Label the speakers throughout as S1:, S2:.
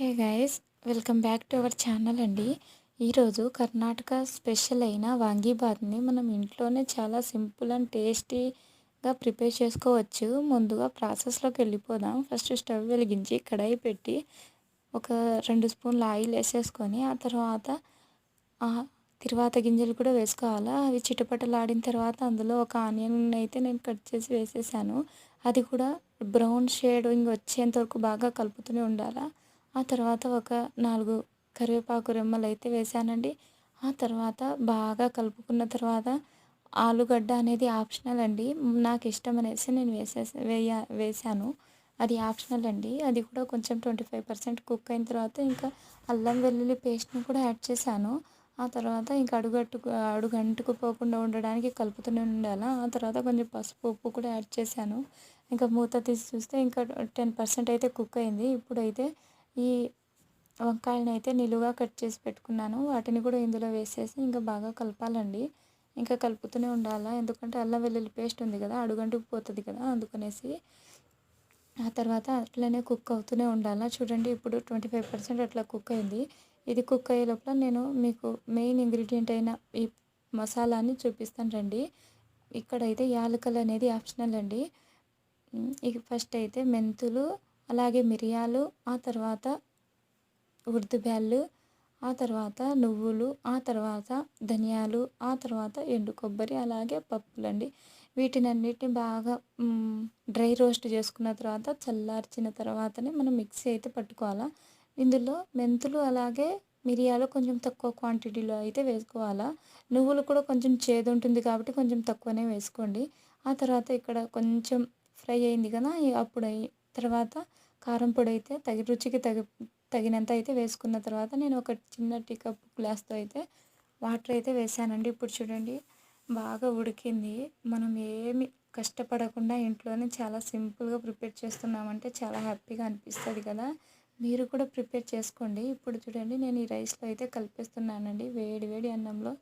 S1: Hey guys welcome back to our channel అండి. ఈరోజు Karnataka special అయిన వాంగీబాత్ని మనం ఇంట్లోనే చాలా సింపుల్ అండ్ టేస్టీగా ప్రిపేర్ చేసుకోవచ్చు. ముందుగా ప్రాసెస్లోకి వెళ్ళిపోదాం. ఫస్ట్ స్టవ్ వెలిగించి కడాయి పెట్టి ఒక రెండు స్పూన్ల ఆయిల్ వేసేసుకొని ఆ తర్వాత తిరువాత గింజలు కూడా వేసుకోవాలా? అవి చిటపటలాడిన తర్వాత అందులో ఒక ఆనియన్ అయితే నేను కట్ చేసి వేసేసాను. అది కూడా బ్రౌన్ షేడ్ వచ్చేంత వరకు బాగా కలుపుతూనే ఉండాలా? ఆ తర్వాత ఒక నాలుగు కరివేపాకు రెమ్మలు అయితే వేసానండి ఆ తర్వాత బాగా కలుపుకున్న తర్వాత ఆలుగడ్డ అనేది ఆప్షనల్ అండి. నాకు ఇష్టం అనేసి నేను వేసే వేయ వేసాను అది ఆప్షనల్ అండి. అది కూడా కొంచెం ట్వంటీ ఫైవ్ పర్సెంట్ కుక్ అయిన తర్వాత ఇంకా అల్లం వెల్లుల్లి పేస్ట్ని కూడా యాడ్ చేశాను. ఆ తర్వాత ఇంకా అడుగట్టుకు అడుగంటుకు పోకుండా ఉండడానికి కలుపుతూనే ఉండాలి? ఆ తర్వాత కొంచెం పసుపు ఉప్పు కూడా యాడ్ చేశాను. ఇంకా మూత తీసి చూస్తే ఇంకా టెన్ పర్సెంట్ అయితే కుక్ అయింది. ఇప్పుడైతే ఈ వంకాయలను అయితే నిలువుగా కట్ చేసి పెట్టుకున్నాను. వాటిని కూడా ఇందులో వేసేసి ఇంకా బాగా కలపాలండి. ఇంకా కలుపుతూనే ఉండాలా? ఎందుకంటే అల్లం వెల్లుల్లి పేస్ట్ ఉంది కదా అడుగంటుకు పోతుంది కదా అందుకనేసి ఆ తర్వాత అట్లనే కుక్ అవుతూనే ఉండాలా? చూడండి ఇప్పుడు ట్వంటీ ఫైవ్ పర్సెంట్ అట్లా కుక్ అయింది. ఇది కుక్ అయ్యే లోపల నేను మీకు మెయిన్ ఇంగ్రీడియంట్ అయిన ఈ మసాలాని చూపిస్తాను రండి. ఇక్కడైతే యాలకలు అనేది ఆప్షనల్ అండి. ఇక ఫస్ట్ అయితే మెంతులు అలాగే మిరియాలు ఆ తర్వాత ఉర్దుబ్యాళ్ళు ఆ తర్వాత నువ్వులు ఆ తర్వాత ధనియాలు ఆ తర్వాత ఎండు కొబ్బరి అలాగే పప్పులండి. వీటినన్నిటిని బాగా డ్రై రోస్ట్ చేసుకున్న తర్వాత చల్లార్చిన తర్వాతనే మనం మిక్సీ అయితే పట్టుకోవాలా. ఇందులో మెంతులు అలాగే మిరియాలు కొంచెం తక్కువ క్వాంటిటీలో అయితే వేసుకోవాలా. నువ్వులు కూడా కొంచెం చేదు ఉంటుంది కాబట్టి కొంచెం తక్కువనే వేసుకోండి. ఆ తర్వాత ఇక్కడ కొంచెం ఫ్రై అయింది కదా అప్పుడు తర్వాత కారం పొడి అయితే తగి రుచికి తగి తగినంత అయితే వేసుకున్న తర్వాత నేను ఒక చిన్న టీ కప్ గ్లాస్తో అయితే వాటర్ అయితే వేసానండి. ఇప్పుడు చూడండి బాగా ఉడికింది. మనం ఏమి కష్టపడకుండా ఇంట్లోనే చాలా సింపుల్గా ప్రిపేర్ చేస్తున్నామంటే చాలా హ్యాపీగా అనిపిస్తుంది కదా. మీరు కూడా ప్రిపేర్ చేసుకోండి. ఇప్పుడు చూడండి నేను ఈ రైస్లో అయితే కలిపేస్తున్నానండి. వేడి వేడి అన్నంలో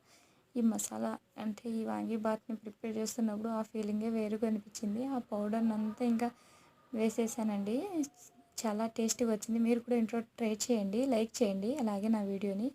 S1: ఈ మసాలా అంటే ఈ వాంగీ బాత్ని ప్రిపేర్ చేస్తున్నప్పుడు ఆ ఫీలింగే వేరుగా అనిపించింది. ఆ పౌడర్ని అంతా ఇంకా వేసేసానండి. చాలా టేస్టీగా వచ్చింది. మీరు కూడా ఇంట్లో ట్రై చేయండి లైక్ చేయండి. అలాగే నా వీడియోని